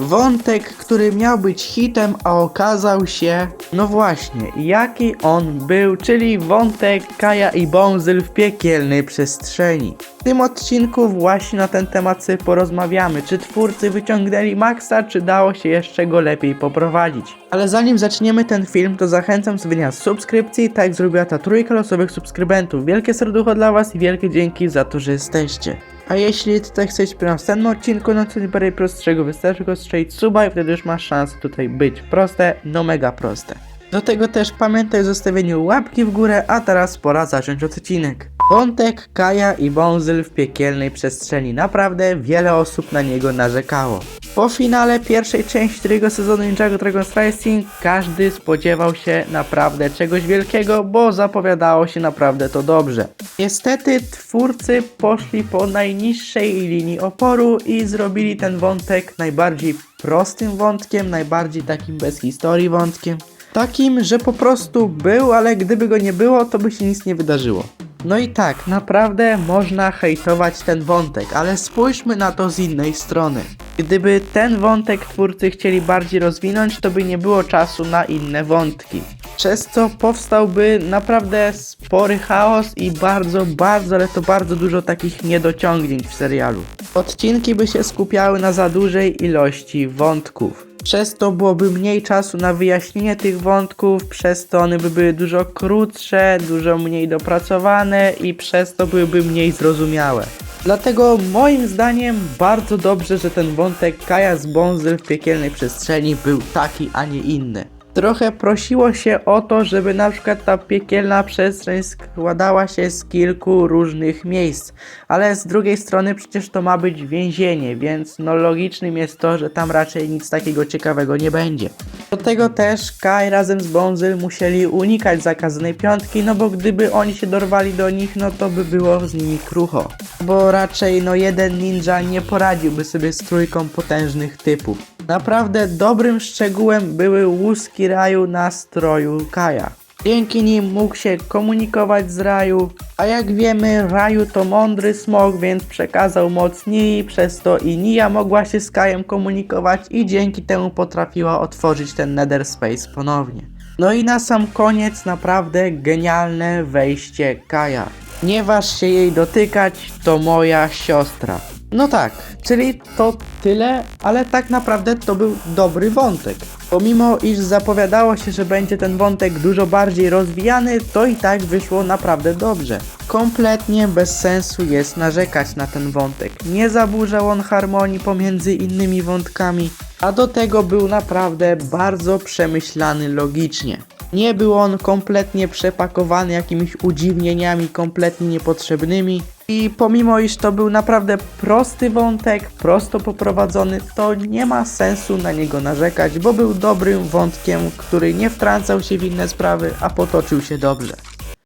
Wątek, który miał być hitem, a okazał się... No właśnie, jaki on był, czyli wątek Kaja i Bonzyl w piekielnej przestrzeni. W tym odcinku właśnie na ten temat sobie porozmawiamy, czy twórcy wyciągnęli maksa, czy dało się jeszcze go lepiej poprowadzić. Ale zanim zaczniemy ten film, to zachęcam do zrobienia subskrypcji, tak jak zrobiła ta trójka losowych subskrybentów. Wielkie serducho dla was i wielkie dzięki za to, że jesteście. A jeśli tutaj chcesz w następnym odcinku, no to nie bardziej prostszego, wystarczy go strzelić suba i wtedy już masz szansę tutaj być. Proste, no mega proste. Do tego też pamiętaj o zostawieniu łapki w górę, a teraz pora zacząć odcinek. Wątek Kaja i Bonzyl w piekielnej przestrzeni. Naprawdę wiele osób na niego narzekało. Po finale pierwszej części drugiego sezonu Ninjago Dragon's Rising każdy spodziewał się naprawdę czegoś wielkiego, bo zapowiadało się naprawdę to dobrze. Niestety twórcy poszli po najniższej linii oporu i zrobili ten wątek najbardziej prostym wątkiem, najbardziej takim bez historii wątkiem. Takim, że po prostu był, ale gdyby go nie było, to by się nic nie wydarzyło. No i tak, naprawdę można hejtować ten wątek, ale spójrzmy na to z innej strony. Gdyby ten wątek twórcy chcieli bardziej rozwinąć, to by nie było czasu na inne wątki. Przez co powstałby naprawdę spory chaos i bardzo, bardzo, ale to bardzo dużo takich niedociągnięć w serialu. Odcinki by się skupiały na za dużej ilości wątków. Przez to byłoby mniej czasu na wyjaśnienie tych wątków, przez to one by były dużo krótsze, dużo mniej dopracowane i przez to byłyby mniej zrozumiałe. Dlatego moim zdaniem bardzo dobrze, że ten wątek Kaja z Bonzyl w piekielnej przestrzeni był taki, a nie inny. Trochę prosiło się o to, żeby na przykład ta piekielna przestrzeń składała się z kilku różnych miejsc, ale z drugiej strony przecież to ma być więzienie, więc no logicznym jest to, że tam raczej nic takiego ciekawego nie będzie. Do tego też Kai razem z Bonzyl musieli unikać zakazanej piątki, no bo gdyby oni się dorwali do nich, no to by było z nimi krucho. Bo raczej no jeden ninja nie poradziłby sobie z trójką potężnych typów. Naprawdę dobrym szczegółem były łuski Raju na stroju Kaja. Dzięki nim mógł się komunikować z Raju, a jak wiemy Raju to mądry smok, więc przekazał moc Nii, przez to i Nia mogła się z Kajem komunikować i dzięki temu potrafiła otworzyć ten Nether Space ponownie. No i na sam koniec naprawdę genialne wejście Kaja. Nie waż się jej dotykać, to moja siostra. No tak, czyli to tyle, ale tak naprawdę to był dobry wątek. Pomimo iż zapowiadało się, że będzie ten wątek dużo bardziej rozwijany, to i tak wyszło naprawdę dobrze. Kompletnie bez sensu jest narzekać na ten wątek. Nie zaburzał on harmonii pomiędzy innymi wątkami, a do tego był naprawdę bardzo przemyślany logicznie. Nie był on kompletnie przepakowany jakimiś udziwnieniami kompletnie niepotrzebnymi. I pomimo iż to był naprawdę prosty wątek, prosto poprowadzony, to nie ma sensu na niego narzekać, bo był dobrym wątkiem, który nie wtrącał się w inne sprawy, a potoczył się dobrze.